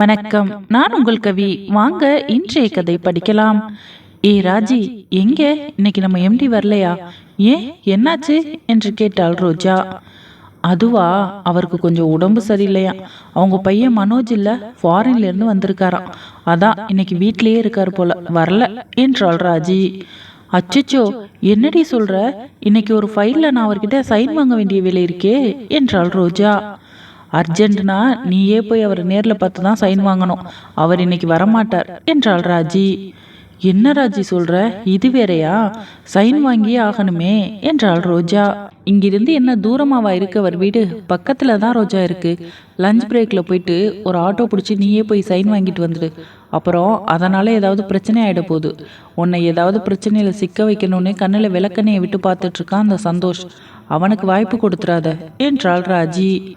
வணக்கம். நான் உங்கள் கவி. வாங்க இன்றைய கதை படிக்கலாம். ஏ ராஜி எங்க? இன்னைக்கு நம்ம எம்டி வரலையா? ஏன்? என்னாச்சு? என்று கேட்டாள் ரோஜா. அதுவா? அவருக்கு கொஞ்சம் உடம்பு சரியில்லையா? அவங்க பையன் மனோஜ் இல்ல ஃபாரின்ல இருந்து வந்திருக்காராம். அதான் இன்னைக்கு வீட்லயே இருக்காரு போல. வரல என்றாள் ராஜி. அச்சச்சோ என்னடி சொல்ற? இன்னைக்கு ஒரு ஃபைல்ல நான் அவர்கிட்ட சைன் வாங்க வேண்டிய வேலை இருக்கே என்றாள் ரோஜா. அர்ஜென்ட்னா நீயே போய் அவர் நேரில் பார்த்து தான் சைன் வாங்கணும். அவர் இன்னைக்கு வரமாட்டார் என்றாள் ராஜி. என்ன ராஜி சொல்ற? இது வேறையா? சைன் வாங்கியே ஆகணுமே என்றாள் ரோஜா. இங்கிருந்து என்ன தூரமாவா இருக்கு அவர் வீடு? பக்கத்துல தான் ரோஜா இருக்கு. லஞ்ச் பிரேக்ல போயிட்டு ஒரு ஆட்டோ பிடிச்சி நீயே போய் சைன் வாங்கிட்டு வந்துடு. அப்புறம் அதனால ஏதாவது பிரச்சனை ஆயிட போகுது. உன்னை ஏதாவது பிரச்சனையில சிக்க வைக்கணும்னு கண்ணில் விளக்கண்ணையை விட்டு பார்த்துட்டு இருக்கான் அந்த சந்தோஷ். அவனுக்கு வாய்ப்பு கொடுத்துறாத என்றாள் ராஜி.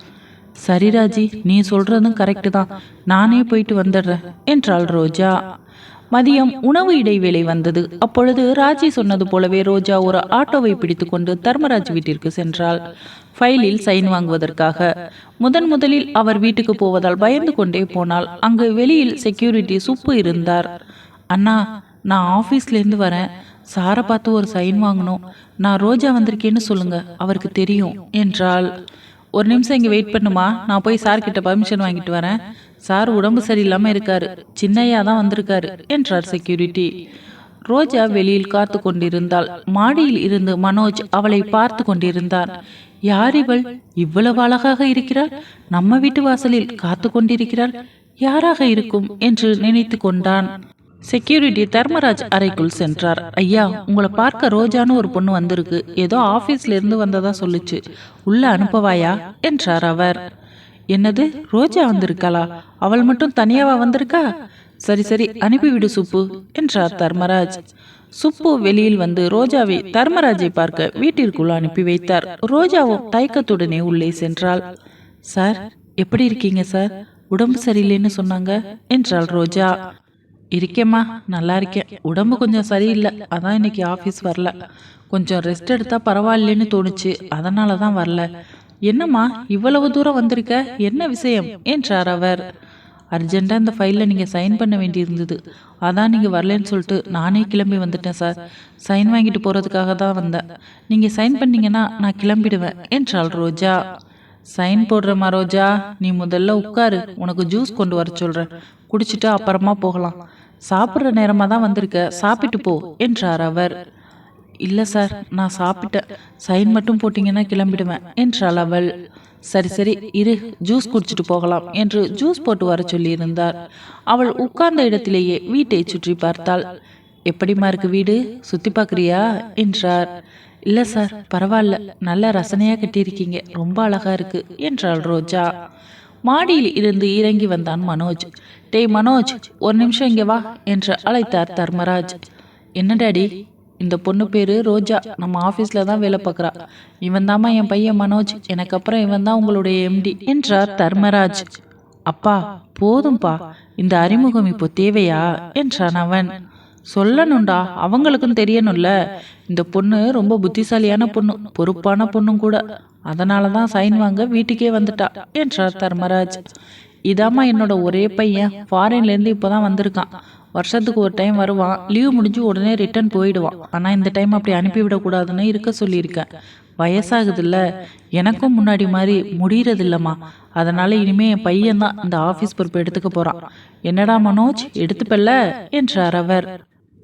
சரி ராஜி நீ சொல்றதும் கரெக்டு தான். நானே போயிட்டு வந்துடுறேன் என்றாள் ரோஜா. மதியம் உணவு இடைவேளை வந்தது. அப்பொழுது ராஜி சொன்னது போலவே ரோஜா ஒரு ஆட்டோவை பிடித்துக்கொண்டு தர்மராஜ் வீட்டிற்கு சென்றாள். ஃபைலில் சைன் வாங்குவதற்காக. முதன் முதலில் அவர் வீட்டுக்கு போவதால் பயந்து கொண்டே போனால் அங்கு வெளியில் செக்யூரிட்டி சுப்பு இருந்தார். அண்ணா நான் ஆஃபீஸ்லேருந்து வரேன். சாரை பார்த்து ஒரு சைன் வாங்கணும். நான் ரோஜா வந்திருக்கேன்னு சொல்லுங்க. அவருக்கு தெரியும் என்றாள். ஒரு நிமிஷம் இங்கே வெயிட் பண்ணுமா? நான் போய் சார் கிட்ட பர்மிஷன் வாங்கிட்டு வரேன். சார் உடம்பு சரியில்லாமல் இருக்காரு. சின்னையா தான் வந்திருக்காரு என்றார் செக்யூரிட்டி ரோஜா வெளியில் காத்து கொண்டிருந்தாள். மாடியில் இருந்து மனோஜ் அவளை பார்த்து கொண்டிருந்தான். யார் இவள்? இவ்வளவு அழகாக இருக்கிறாள். நம்ம வீட்டு வாசலில் காத்து கொண்டிருக்கிறாள். யாராக இருக்கும்? என்று நினைத்து கொண்டான். செக்யூரிட்டி தர்மராஜ் அறைக்குள் சென்றார். ஐயா உங்களை பார்க்க ரோஜான்னு ஒரு பொண்ணு வந்திருக்கு. ஏதோ ஆபீஸ்ல இருந்து வந்ததா சொல்லுச்சு. உள்ள அனுப்பவாயா? என்றார் அவர். என்னது? ரோஜா வந்திருக்காளா? அவள் மட்டும் தனியாவா வந்திருக்கா? சரி சரி அனுப்பிவிடு சுப்பு என்றார் தர்மராஜ். சுப்பு வெளியில் வந்து ரோஜாவை தர்மராஜை பார்க்க வீட்டிற்குள் அனுப்பி வைத்தார். ரோஜாவும் தயக்கத்துடனே உள்ளே சென்றாள். சார் எப்படி இருக்கீங்க சார்? உடம்பு சரியில்லைன்னு சொன்னாங்க என்றாள் ரோஜா. இருக்கேம்மா நல்லா இருக்கேன். உடம்பு கொஞ்சம் சரியில்லை. அதான் இன்னைக்கு ஆஃபீஸ் வரல. கொஞ்சம் ரெஸ்ட் எடுத்தால் பரவாயில்லன்னு தோணுச்சு. அதனால தான் வரல. என்னம்மா இவ்வளவு தூரம் வந்திருக்க? என்ன விஷயம்? என்றார் அவர். அர்ஜெண்ட்டாக இந்த ஃபைலில் நீங்கள் சைன் பண்ண வேண்டியிருந்தது. அதான் நீங்கள் வரலன்னு சொல்லிட்டு நானே கிளம்பி வந்துட்டேன் சார். சைன் வாங்கிட்டு போகிறதுக்காக தான் வந்தேன். நீங்கள் சைன் பண்ணீங்கன்னா நான் கிளம்பிடுவேன் என்றாள் ரோஜா. சைன் போடுறமா ரோஜா. நீ முதல்ல உட்காரு. உனக்கு ஜூஸ் கொண்டு வர சொல்கிறேன் குடிச்சிட்டு அப்புறமா போகலாம். சாப்பிட்ற நேரமாக தான் வந்திருக்க. சாப்பிட்டு போ என்றார் அவர். இல்லை சார் நான் சாப்பிட்டேன். சைன் மட்டும் போட்டிங்கன்னா கிளம்பிடுவேன் என்றாள் அவள். சரி சரி இரு ஜூஸ் குடிச்சிட்டு போகலாம் என்று ஜூஸ் போட்டு வர சொல்லியிருந்தார். அவள் உட்கார்ந்த இடத்திலேயே வீட்டை சுற்றி பார்த்தாள். எப்படிமா இருக்கு வீடு? சுத்தி பார்க்குறியா? என்றார். இல்லை சார் பரவாயில்ல. நல்ல ரசனையாக கட்டியிருக்கீங்க. ரொம்ப அழகா இருக்கு என்றாள் ரோஜா. மாடியில் இருந்து இறங்கி வந்தான் மனோஜ். டேய் மனோஜ் ஒரு நிமிஷம் இங்கே வா என்று அழைத்தார் தர்மராஜ். என்ன டாடி? இந்த பொண்ணு பேரு ரோஜா. நம்ம ஆஃபீஸில் தான் வேலை பார்க்குறா. இவன் தாம்மா என் பையன் மனோஜ். எனக்கு அப்புறம் இவன் தான் உங்களுடைய எம்டி என்றார் தர்மராஜ். அப்பா போதும்பா. இந்த அறிமுகம் இப்போ தேவையா? என்றான் அவன். சொல்லணும்டா. அவங்களுக்கும் தெரியணும்ல. இந்த பொண்ணு ரொம்ப புத்திசாலியான பொண்ணு. பொறுப்பான பொண்ணும் கூட. அதனால தான் சைன் வாங்க வீட்டுக்கே வந்துட்டா என்றார் தர்மராஜ். இதாம்மா என்னோட ஒரே பையன். ஃபாரின்லேருந்து இப்போ தான் வந்திருக்கான். வருஷத்துக்கு ஒரு டைம் வருவான். லீவ் முடிஞ்சு உடனே ரிட்டர்ன் போயிடுவான். ஆனால் இந்த டைம் அப்படி அனுப்பிவிடக்கூடாதுன்னு இருக்க சொல்லியிருக்கேன். வயசாகுதுல்ல. எனக்கும் முன்னாடி மாதிரி முடியறது இல்லம்மா அதனால இனிமே என் பையன் தான் இந்த ஆஃபீஸ் பொறுப்பு எடுத்துக்க போகிறான் என்னடா மனோஜ்? எடுத்துப்பல்ல? என்றார் அவர்.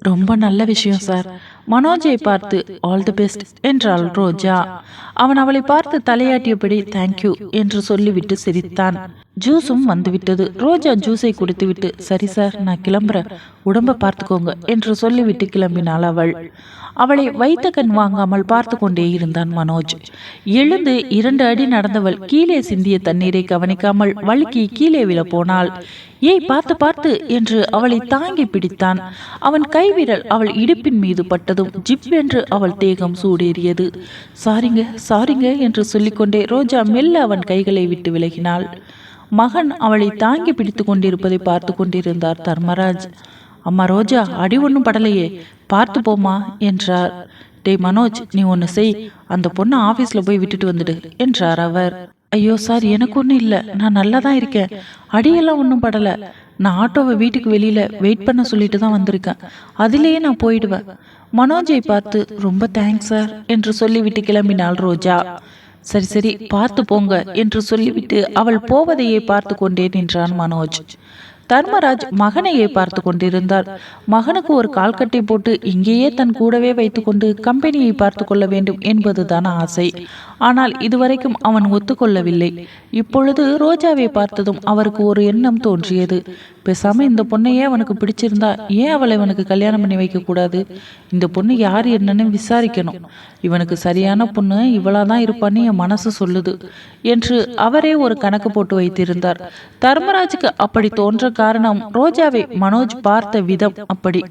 ரொம்ப நல்ல விஷயம் சார். மனோஜை பார்த்து ஆல் தி பெஸ்ட் என்றாள் ரோஜா. அவன் அவளை பார்த்து தலையாட்டியபடி தேங்க்யூ என்று சொல்லிவிட்டு சிரித்தான். ஜூஸும் வந்துவிட்டது. ரோஜா ஜூஸை குடித்துவிட்டு சரி சார் நான் கிளம்புறேன். உடம்ப பார்த்துக்கோங்க என்று சொல்லிவிட்டு கிளம்பினாள் அவள். அவளை வைத்த கண் வாங்காமல் பார்த்து கொண்டே இருந்தான் மனோஜ். எழுந்து இரண்டு அடி நடந்தவள் கீழே சிந்திய தண்ணீரை கவனிக்காமல் வழுக்கி கீழே விழ போனாள். ஏய் பார்த்து பார்த்து என்று அவளை தாங்கி பிடித்தான். அவன் கைவிரல் அவள் இடுப்பின் மீது பட்டதும் ஜிப் என்று அவள் தேகம் சூடேறியது. சாரிங்க சாரிங்க என்று சொல்லிக்கொண்டே ரோஜா மெல்ல அவன் கைகளை விட்டு விலகினாள். மகன் அவளை தாங்கி பிடித்து கொண்டிருப்பதை பார்த்து கொண்டிருந்தார் தர்மராஜ். அம்மா ரோஜா அடி ஒன்றும் படலையே பார்த்து போமா என்றார். டேய் மனோஜ் நீ ஒன்று செய் அந்த பொண்ணை ஆஃபீஸில் போய் விட்டுட்டு வந்துடு என்றார் அவர். ஐயோ சார் எனக்கு ஒன்றும் இல்லை நான் நல்லா தான் இருக்கேன். அடியெல்லாம் ஒன்றும் படலை. நான் ஆட்டோவை வீட்டுக்கு வெளியில் வெயிட் பண்ண சொல்லிட்டு தான் வந்திருக்கேன். அதிலேயே நான் போயிடுவேன். மனோஜை பார்த்து ரொம்ப தேங்க்ஸ் சார் என்று சொல்லிவிட்டு கிளம்பினாள் ரோஜா. சரி சரி பார்த்து போங்க என்று சொல்லிவிட்டு அவள் போவதையே பார்த்து கொண்டே நின்றான் மனோஜ். தர்மராஜ் மகனையே பார்த்து கொண்டிருந்தார். மகனுக்கு ஒரு கால்கட்டை போட்டு இங்கேயே தன் கூடவே வைத்துக்கொண்டு கம்பெனியை பார்த்து கொள்ள வேண்டும் என்பதுதான் ஆசை. ஆனால் இதுவரைக்கும் அவன் ஒத்துக்கொள்ளவில்லை. இப்பொழுது ரோஜாவை பார்த்ததும் அவருக்கு ஒரு எண்ணம் தோன்றியது. பேசாம இந்த பொண்ணையே அவனுக்கு பிடிச்சிருந்தா ஏன் அவளை அவனுக்கு கல்யாணம் பண்ணி வைக்க கூடாது? இந்த பொண்ணு யார் என்னன்னு விசாரிக்கணும். இவனுக்கு சரியான பொண்ணு இவளா தான் இருப்பான்னு என் மனசு சொல்லுது என்று அவரே ஒரு கணக்கு போட்டு வைத்திருந்தார். தர்மராஜுக்கு அப்படி தோன்ற காரணம் ரோஜாவை மனோஜ் பார்த்த விதம் அப்படி.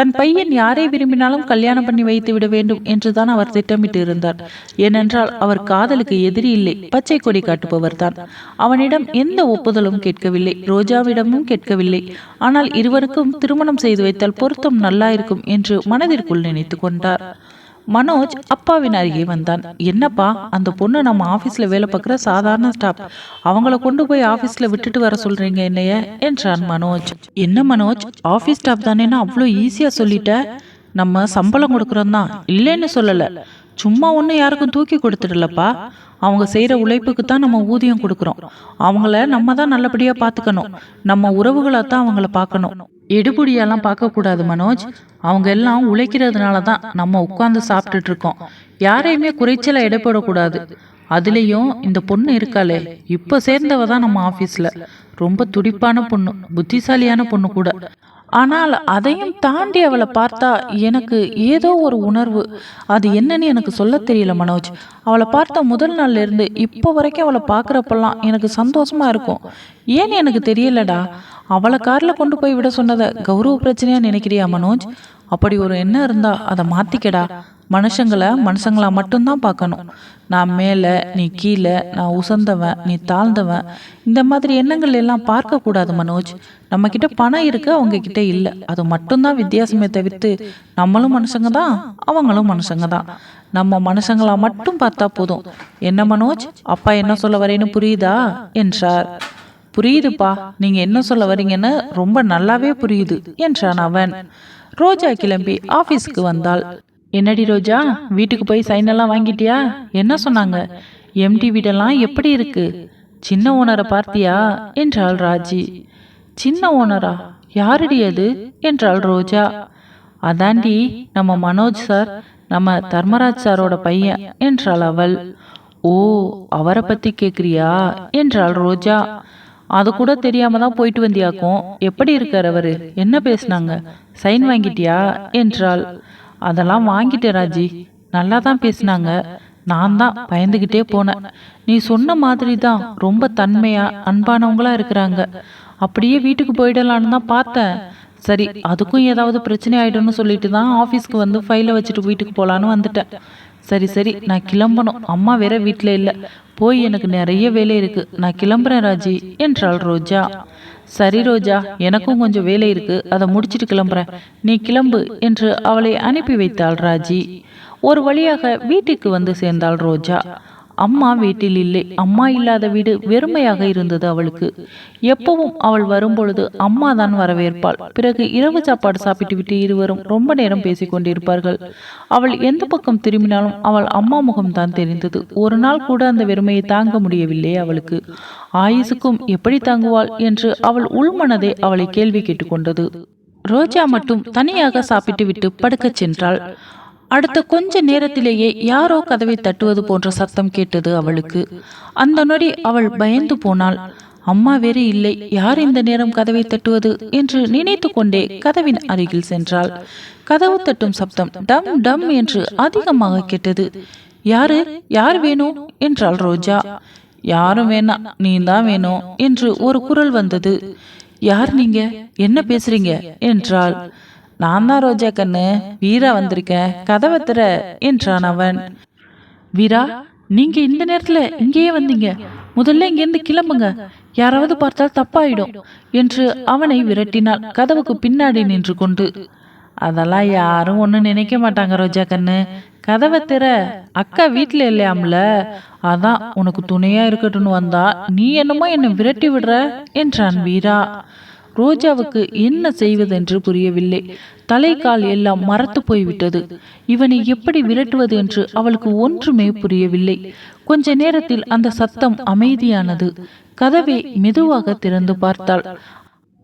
தன் பையன் யாரை விரும்பினாலும் கல்யாணம் பண்ணி வைத்து விட வேண்டும் என்றுதான் அவர் திட்டமிட்டு இருந்தார் ஏனென்றால் அவர் காதலுக்கு எதிரி இல்லை பச்சை கொடி காட்டுபவர் தான். அவனிடம் எந்த ஒப்புதலும் கேட்கவில்லை ரோஜாவிடமும் கேட்கவில்லை. ஆனால் இருவருக்கும் திருமணம் செய்து வைத்தால் பொருத்தம் நல்லா இருக்கும் என்று மனதிற்குள் நினைத்து கொண்டார். மனோஜ் அப்பாவின் அருகே வந்தான். என்னப்பா அந்த பொண்ணு நம்ம ஆபீஸ்ல வேலை பார்க்குற சாதாரண ஸ்டாப் அவங்கள கொண்டு போய் ஆபீஸ்ல விட்டுட்டு வர சொல்றீங்க என்னைய? என்றான் மனோஜ். என்ன மனோஜ்? ஆபீஸ் ஸ்டாப் தானேன்னு அவ்வளோ ஈஸியா சொல்லிட்ட. நம்ம சம்பளம் கொடுக்குறோம் தான். இல்லைன்னு சொல்லலை. சும்மா ஒன்றும் யாருக்கும் தூக்கி கொடுத்துடலப்பா. அவங்க செய்கிற உழைப்புக்கு தான் நம்ம ஊதியம் கொடுக்குறோம். அவங்கள நம்ம தான் நல்லபடியாக பார்த்துக்கணும் நம்ம உறவுகளை தான் அவங்கள பார்க்கணும் எடுபடியெல்லாம் பார்க்கக்கூடாது மனோஜ். அவங்க எல்லாம் உழைக்கிறதுனால தான் நம்ம உட்காந்து சாப்பிட்டுட்டு இருக்கோம் யாரையுமே குறைச்சலாக எடைப்படக்கூடாது அதுலேயும் இந்த பொண்ணு இருக்காளே. இப்போ சேர்ந்தவ தான் நம்ம ஆஃபீஸில் ரொம்ப துடிப்பான பொண்ணு புத்திசாலியான பொண்ணு கூட. ஆனால் அதையும் தாண்டி அவளை பார்த்தா எனக்கு ஏதோ ஒரு உணர்வு. அது என்னன்னு எனக்கு சொல்ல தெரியல மனோஜ். அவளை பார்த்த முதல் நாள்ல இருந்து இப்போ வரைக்கும் அவளை பார்க்குறப்பெல்லாம் எனக்கு சந்தோஷமா இருக்கும். ஏன்னு எனக்கு தெரியலடா. அவளை காரில் கொண்டு போய் விட சொன்னதை கௌரவ பிரச்சனையா நினைக்கிறியா மனோஜ்? அப்படி ஒரு எண்ணம் இருந்தா அதை மாத்திக்கடா. மனுஷங்களை மனுஷங்களா மட்டும்தான் பார்க்கணும். நான் மேலே நீ கீழே நான் உசந்தவன் நீ தாழ்ந்தவன். இந்த மாதிரி எண்ணங்கள் எல்லாம் பார்க்கக்கூடாது மனோஜ். நம்ம கிட்ட பணம் இருக்கு அவங்க கிட்ட இல்லை. அது மட்டும்தான் வித்தியாசமே தவிர்த்து நம்மளும் மனுஷங்க தான் அவங்களும் மனுஷங்க தான். நம்ம மனுஷங்களா மட்டும் பார்த்தா போதும். என்ன மனோஜ்? அப்பா என்ன சொல்ல வரேன்னு புரியுதா? என்றார். புரியுதுப்பா. நீங்க என்ன சொல்ல வரீங்கன்னு ரொம்ப நல்லாவே புரியுது என்றான் அவன். ரோஜா கிளம்பி ஆபீஸ்க்கு வந்தாள். என்னடி ரோஜா வீட்டுக்கு போய் சைன் எல்லாம் வாங்கிட்டியா? என்ன சொன்னாங்க? எம்டி வீடெல்லாம் எப்படி இருக்கு? சின்ன ஓனரை பார்த்தியா? என்றாள் ராஜி. சின்ன ஓனரா யாரடி அது? என்றாள் ரோஜா. அதாண்டி நம்ம மனோஜ் சார் நம்ம தர்மராஜ் சாரோட பையன் என்றாள் அவள். ஓ அவரை பத்தி கேக்குறியா? என்றாள் ரோஜா. அது கூட தெரியாம தான் போயிட்டு வந்தியாக்கும். எப்படி இருக்கார் அவரு? என்ன பேசுனாங்க? சைன் வாங்கிட்டியா? என்றாள். அதெல்லாம் வாங்கிட்டேன் ராஜி. நல்லா தான் பேசினாங்க. நான் தான் பயந்துக்கிட்டே போனேன். நீ சொன்ன மாதிரி தான் ரொம்ப தன்மையா அன்பானவங்களா இருக்கிறாங்க. அப்படியே வீட்டுக்கு போயிடலான்னு தான் பார்த்தேன். சரி அதுக்கும் ஏதாவது பிரச்சனை ஆயிடும்னு சொல்லிட்டு தான் ஆஃபீஸ்க்கு வந்து ஃபைலை வச்சுட்டு வீட்டுக்கு போகலான்னு வந்துட்டேன். சரி சரி நான் கிளம்பணும். அம்மா வேற வீட்டில் இல்லை. போய் எனக்கு நிறைய வேலை இருக்கு. நான் கிளம்புறேன் ராஜி என்றாள் ரோஜா. சரி ரோஜா எனக்கும் கொஞ்சம் வேலை இருக்கு. அதை முடிச்சிட்டு கிளம்புறேன். நீ கிளம்பு என்று அவளை அனுப்பி வைத்தாள் ராஜி. ஒரு வழியாக வீட்டுக்கு வந்து சேர்ந்தாள் ரோஜா. அம்மா வீட்டில் இல்லை. அம்மா இல்லாத வீடு வெறுமையாக இருந்தது அவளுக்கு. எப்பவும் அவள் வரும்பொழுது அம்மா தான் வரவேற்பாள். பிறகு இரவு சாப்பாடு சாப்பிட்டு விட்டு இருவரும் ரொம்ப நேரம் பேசிக் கொண்டிருப்பார்கள். அவள் எந்த பக்கம் திரும்பினாலும் அவள் அம்மா முகம் தான் தெரிந்தது. ஒரு நாள் கூட அந்த வெறுமையை தாங்க முடியவில்லை அவளுக்கு. ஆயுசுக்கும் எப்படி தாங்குவாள்? என்று அவள் உள்மனதே அவளை கேள்வி கேட்டுக்கொண்டது ரோஜா மட்டும் தனியாக சாப்பிட்டு விட்டு படுக்கச் சென்றாள். அடுத்த கொஞ்ச நேரத்திலேயே யாரோ கதவை தட்டுவது போன்ற சத்தம் கேட்டது அவளுக்கு. அந்த நொடி அவள் பயந்து போனாள். அம்மா வேறு இல்லை. யார் இந்த நேரம் கதவை தட்டுவது? என்று நினைத்து கொண்டே கதவின் அருகில் சென்றாள். கதவு தட்டும் சப்தம். டம் டம் என்று அதிகமாக கேட்டது. யாரு? யார் வேணும் என்றாள் ரோஜா. யாரும் வேணாம் நீ தான் வேணும் என்று ஒரு குரல் வந்தது. யார் நீங்க? என்ன பேசுறீங்க? என்றாள். நான் தான் ரோஜா கண்ணு வீரா வந்திருக்கேன் கதவை திற என்றான் அவன். வீரா நீங்க இந்த நேரத்துல இங்கேயே வந்தீங்க. முதல்ல இங்கேருந்து கிளம்புங்க. யாராவது பார்த்தால் தப்பாயிடும் என்று அவனை விரட்டினாள். கதவுக்கு பின்னாடி நின்று கொண்டு. அதெல்லாம் யாரும் ஒன்றும் நினைக்க மாட்டாங்க ரோஜா கண்ணு கதவை திற. அக்கா வீட்டில் இல்லையாம்ல? அதான் உனக்கு துணையா இருக்கட்டும்னு வந்தா நீ என்னமோ என்னை விரட்டி விடுற என்றான் வீரா. ரோஜாவுக்கு என்ன செய்வதென்று புரியவில்லை. தலைக்கால் எல்லாம் மரத்து போய்விட்டது. இவனை எப்படி விரட்டுவது என்று அவளுக்கு ஒன்றுமே புரியவில்லை. கொஞ்ச நேரத்தில் அந்த சத்தம் அமைதியானது. கதவை மெதுவாக திறந்து பார்த்தாள்.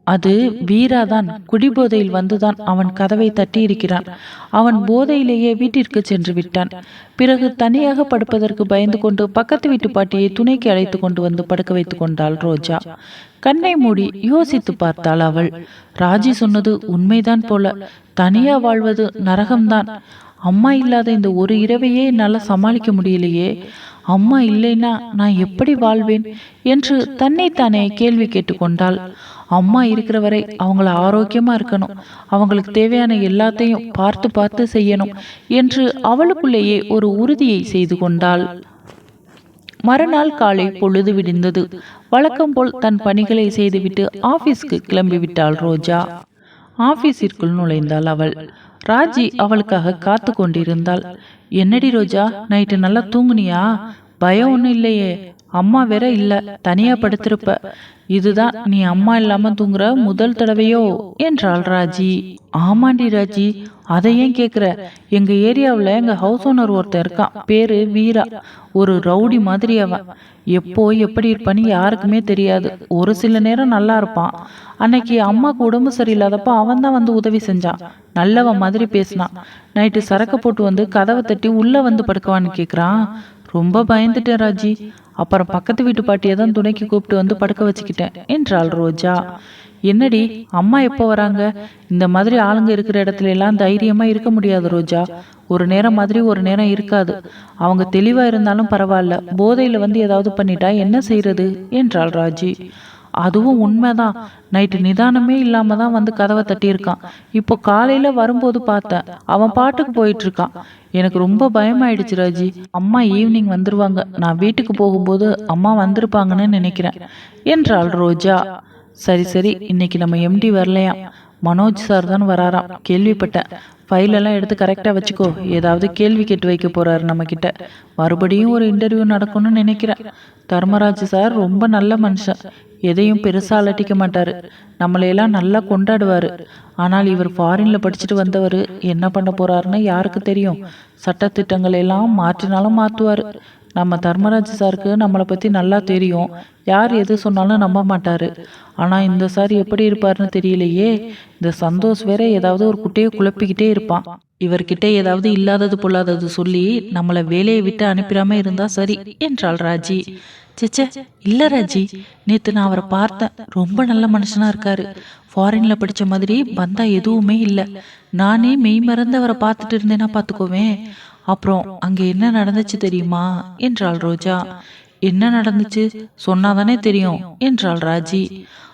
அது வீராதான் குடிபோதையில் வந்துதான் அவன் கதவை தட்டியிருக்கிறான். அவன் போதையிலேயே வீட்டிற்கு சென்று விட்டான். பிறகு தனியாக படுப்பதற்கு பயந்து கொண்டு பக்கத்து வீட்டு பாட்டியை துணைக்கு அழைத்து கொண்டு வந்து படுக்க வைத்துக் கொண்டாள் ரோஜா. கண்ணை மூடி யோசித்து பார்த்தாள் அவள். ராஜி சொன்னது உண்மைதான் போல. தனியா வாழ்வது நரகம்தான். அம்மா இல்லாத இந்த ஒரு இரவையே என்னால் சமாளிக்க முடியலையே. அம்மா இல்லைன்னா நான் எப்படி வாழ்வேன்? என்று தன்னைத்தானே கேள்வி கேட்டுக்கொண்டாள் அம்மா இருக்கிற வரை அவங்கள ஆரோக்கியமா இருக்கணும். அவங்களுக்கு தேவையான எல்லாத்தையும் பார்த்து பார்த்து செய்யணும் என்று அவளுக்குள்ளேயே ஒரு உறுதியை செய்து கொண்டாள். மறுநாள் காலை பொழுது விடிந்தது. வழக்கம் போல் தன் பணிகளை செய்துவிட்டு ஆபீஸ்க்கு கிளம்பிவிட்டாள் ரோஜா. ஆபீஸிற்குள் நுழைந்தாள் அவள். ராஜி அவளுக்காக காத்து கொண்டிருந்தாள். என்னடி ரோஜா நைட்டு நல்லா தூங்குனியா? பயம் ஒன்றும் இல்லையே. அம்மா வேற இல்ல தனியா படுத்திருப்ப. இதுதான் நீ அம்மா இல்லாம தூங்குற முதல் தடவையோ என்றாள் ராஜி. ஆமாண்டி ராஜி அதை ஏன் கேக்குற? எங்க ஏரியாவில் எங்க ஹவுஸ் ஓனர் ஒருத்தர் இருக்கான். பேரு வீரா. ஒரு ரவுடி மாதிரி அவன். எப்போ எப்படி இருப்பான்னு யாருக்குமே தெரியாது. ஒரு சில நேரம் நல்லா இருப்பான். அன்னைக்கு அம்மாக்கு உடம்பு சரியில்லாதப்ப அவன் தான் வந்து உதவி செஞ்சான். நல்லவன் மாதிரி பேசினான். நைட்டு சரக்கு போட்டு வந்து கதவை தட்டி உள்ள வந்து படுக்கவான்னு கேக்குறான். ரொம்ப பயந்துட்டேன் ராஜி. அப்புறம் பக்கத்து வீட்டு பாட்டியை தான் துணைக்கு கூப்பிட்டு வந்து படுக்க வச்சுக்கிட்டேன் என்றாள் ரோஜா. என்னடி அம்மா எப்போ வராங்க? இந்த மாதிரி ஆளுங்க இருக்கிற இடத்துல எல்லாம் தைரியமா இருக்க முடியாது ரோஜா. ஒரு நேரம் மாதிரி ஒரு நேரம் இருக்காது. அவங்க தெளிவா இருந்தாலும் பரவாயில்ல. போதையில வந்து ஏதாவது பண்ணிட்டா என்ன செய்யறது என்றாள் ராஜி. அதுவும் உண்மைதான். நைட்டு நிதானமே இல்லாம தான் வந்து கதவை தட்டியிருக்கான். இப்போ காலையில வரும்போது பார்த்தேன் அவன் பாட்டுக்கு போயிட்டு இருக்கான் எனக்கு ரொம்ப பயமாயிடுச்சு ராஜி. அம்மா ஈவினிங் வந்துருவாங்க. நான் வீட்டுக்கு போகும்போது அம்மா வந்திருப்பாங்கன்னு நினைக்கிறேன் என்றாள் ரோஜா. சரி சரி இன்னைக்கு நம்ம எம்டி வரலையாம். மனோஜ் சார் தான் வராராம். கேள்விப்பட்டேன். ஃபைலெல்லாம் எடுத்து கரெக்டாக வச்சுக்கோ. ஏதாவது கேள்வி கேட்டு வைக்க போறாரு நம்ம கிட்ட மறுபடியும் ஒரு இன்டர்வியூ நடக்கும்னு நினைக்கிறேன். தர்மராஜ் சார் ரொம்ப நல்ல மனுஷன். எதையும் பெருசாக அலட்டிக்க மாட்டாரு. நம்மளையெல்லாம் நல்லா கொண்டாடுவார். ஆனால் இவர் ஃபாரின்ல படிச்சுட்டு வந்தவர் என்ன பண்ண போறாருன்னு யாருக்கு தெரியும்? சட்டத்திட்டங்களை எல்லாம் மாற்றினாலும் மாற்றுவார். நம்ம தர்மராஜ் சாருக்கு நம்மளை பற்றி நல்லா தெரியும். யார் எது சொன்னாலும் நம்ப மாட்டார். ஆனால் இந்த சார் எப்படி இருப்பாருன்னு தெரியலையே. இந்த சந்தோஷ் வேற ஏதாவது ஒரு குட்டையை குழப்பிக்கிட்டே இருப்பான். இவர்கிட்ட ஏதாவது இல்லாதது பொல்லாதது சொல்லி நம்மளை வேலையை விட்டு அனுப்பிடாம இருந்தா சரி என்றாள் ராஜி. சேச்சே இல்லை ராஜி. நேற்று நான் அவரை பார்த்தேன். ரொம்ப நல்ல மனுஷனாக இருக்காரு. ஃபாரின்ல படிச்ச மாதிரி பந்தா எதுவுமே இல்லை. நானே மெய் மறந்து அவரை பார்த்துட்டு இருந்தேன்னா பார்த்துக்கோவேன் அப்புறம் அங்கே என்ன நடந்துச்சு தெரியுமா? என்றாள் ரோஜா. என்ன நடந்துச்சு? சொன்னாதானே தெரியும் என்றாள் ராஜி.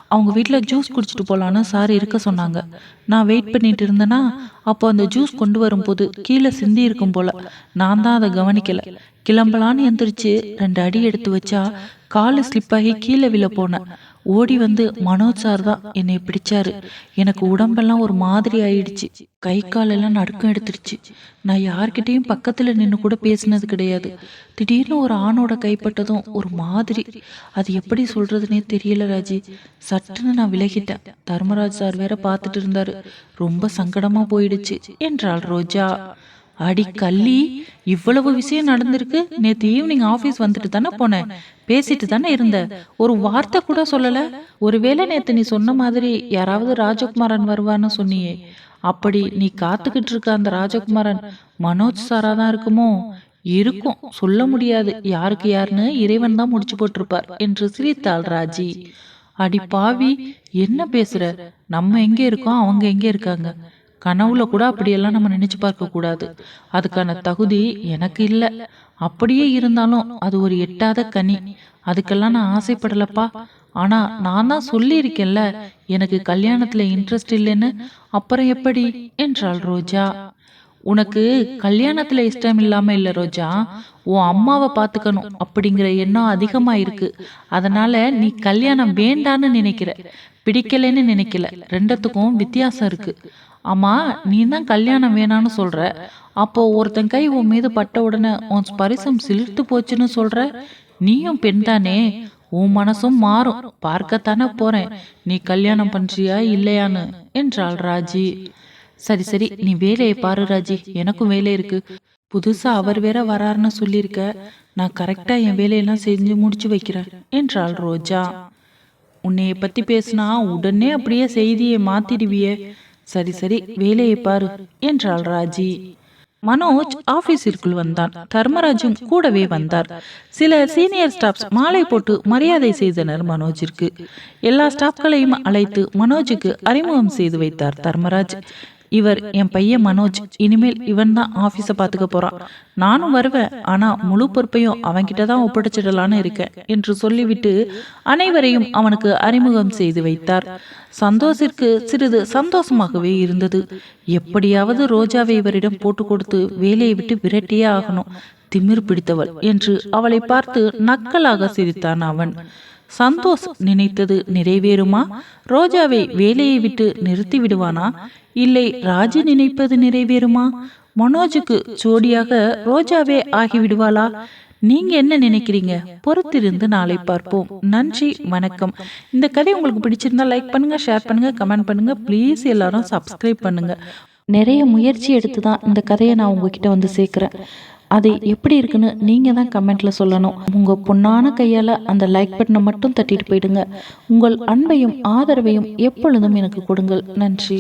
அவங்க வீட்டில் ஜூஸ் குடிச்சிட்டு போகலான்னு சார் இருக்க சொன்னாங்க. நான் வெயிட் பண்ணிட்டு இருந்தேன்னா அப்போ அந்த ஜூஸ் கொண்டு வரும்போது கீழே சிந்தி இருக்கும் போல. நான் தான் அதை கவனிக்கல. கிளம்பலான்னு எந்திரிச்சு ரெண்டு அடி எடுத்து வச்சா காலு ஸ்லிப் ஆகி கீழே விழ போனேன் ஓடி வந்து மனோஜ் சார் தான் என்னை பிடிச்சாரு. எனக்கு உடம்பெல்லாம் ஒரு மாதிரி ஆயிடுச்சு. கை காலெல்லாம் நடுக்கம் எடுத்துருச்சு நான் யார்கிட்டயும் பக்கத்துல நின்று கூட பேசினது கிடையாது. திடீர்னு ஒரு ஆணோட கைப்பட்டதும் ஒரு மாதிரி. அது எப்படி சொல்றதுனே தெரியல ராஜி. சட்டுன்னு நான் விலகிட்டேன். தர்மராஜ் சார் வேற பார்த்துட்டு இருந்தாரு. ரொம்ப சங்கடமா போயிடுச்சு. என்றாள் ரோஜா. அடி கள்ளி இவ்வளவு விஷயம் நடந்திருக்கு. நேத்து ஈவினிங் ஆபீஸ் வந்துட்டு தானே போனேன். பேசிட்டு தானே இருந்த ஒரு வார்த்தை கூட சொல்லல. ஒருவேளை நேத்து நீ சொன்ன மாதிரி யாராவது ராஜகுமாரன் வருவான்னு சொன்னியே. அப்படி நீ காத்துக்கிட்டு இருக்க அந்த ராஜகுமாரன் மனோஜ் சாரா தான் இருக்குமோ? இருக்கும்? சொல்ல முடியாது. யாருக்கு யாருன்னு இறைவன் தான் முடிச்சு போட்டிருப்பார் என்று சிரித்தாள் ராஜி. அடி பாவி என்ன பேசுற? நம்ம எங்க இருக்கோம்? அவங்க எங்க இருக்காங்க? கனவுல கூட அப்படியெல்லாம் நம்ம நினைச்சு பார்க்க கூடாது. அதுக்கான தகுதி எனக்கு இல்லை. அப்படியே இருந்தாலும் அது ஒரு எட்டாத கனி. அதுக்கெல்லாம் நான் ஆசைப்படலப்பா. ஆனா நான் தான் சொல்லியிருக்கேன்ல எனக்கு கல்யாணத்துல இன்ட்ரெஸ்ட் இல்லைன்னு. அப்புறம் எப்படி? என்றாள் ரோஜா. உனக்கு கல்யாணத்துல இஷ்டம் இல்லாம இல்ல ரோஜா. உன் அம்மாவை பாத்துக்கணும் அப்படிங்கிற எண்ணம் அதிகமா இருக்கு. அதனால நீ கல்யாணம் வேண்டான்னு நினைக்கிற. பிடிக்கலைன்னு நினைக்கல. ரெண்டத்துக்கும் வித்தியாசம் இருக்கு. ஆமாம் நீ தான் கல்யாணம் வேணான்னு சொல்ற. அப்போ ஒருத்தன் கை உன் மீது பட்ட உடனே உன் ஸ்பரிசம் சிலிர்த்து போச்சுன்னு சொல்ற. நீயும் பெண் தானே. உன் மனசும் மாறும். பார்க்கத்தானே போறேன். நீ கல்யாணம் பண்றியா இல்லையான்னு என்றாள் ராஜி. சரி சரி நீ வேலையை பாரு ராஜி. எனக்கும் வேலை இருக்கு. புதுசா அவர் வேற வராருன்னு சொல்லியிருக்க. நான் கரெக்டா என் வேலையெல்லாம் செஞ்சு முடிச்சு வைக்கிறேன் என்றாள் ரோஜா. உன்னைய பத்தி பேசினா உடனே அப்படியே செய்தியை மாத்திடுவியே. சரி சரி வேலையை பாரு என்றாள் ராஜி. மனோஜ் ஆபீஸிற்குள் வந்தான். தர்மராஜும் கூடவே வந்தார். சில சீனியர் ஸ்டாஃப்ஸ் மாலை போட்டு மரியாதை செய்தனர் மனோஜிற்கு. எல்லா ஸ்டாஃப்களையும் அழைத்து மனோஜுக்கு அறிமுகம் செய்து வைத்தார் தர்மராஜ். இவர் என் பையன் மனோஜ். இனிமேல் இவன் தான் ஆஃபீஸை பார்த்துக்க போறான். நானும் வருவேன். ஆனா முழு பொறுப்பையும் அவன்கிட்ட தான் ஒப்படைச்சிடலான்னு இருக்கேன் என்று சொல்லிவிட்டு அனைவரையும் அவனுக்கு அறிமுகம் செய்து வைத்தார். சந்தோஷிற்கு சிறிது சந்தோஷமாகவே இருந்தது. எப்படியாவது ரோஜாவை இவரிடம் போட்டு கொடுத்து வேலையை விட்டு விரட்டியே ஆகணும். திமிர் பிடித்தவள் என்று அவளை பார்த்து நக்கலாக சிரித்தான் அவன். சந்தோஷ் நினைத்தது நிறைவேறுமா? ரோஜாவை வேலையை விட்டு நிறுத்தி விடுவானா? இல்லை ராஜு நினைப்பது நிறைவேறுமா? மனோஜுக்கு ஜோடியாக ரோஜாவே ஆகிவிடுவாளா? நீங்க என்ன நினைக்கிறீங்க? பொறுத்திருந்து நாளை பார்ப்போம். நன்றி வணக்கம். இந்த கதை உங்களுக்கு பிடிச்சிருந்தா லைக் பண்ணுங்க ஷேர் பண்ணுங்க கமெண்ட் பண்ணுங்க. ப்ளீஸ் எல்லாரும் சப்ஸ்கிரைப் பண்ணுங்க. நிறைய முயற்சி எடுத்து தான் இந்த கதையை நான் உங்ககிட்ட வந்து சேர்க்குறேன். அது எப்படி இருக்குன்னு நீங்கள் தான் கமெண்ட்டில் சொல்லணும். உங்கள் பொண்ணான கையால் அந்த லைக் பட்டனை மட்டும் தட்டிட்டு போயிடுங்க. உங்கள் அன்பையும் ஆதரவையும் எப்பொழுதும் எனக்கு கொடுங்கள். நன்றி.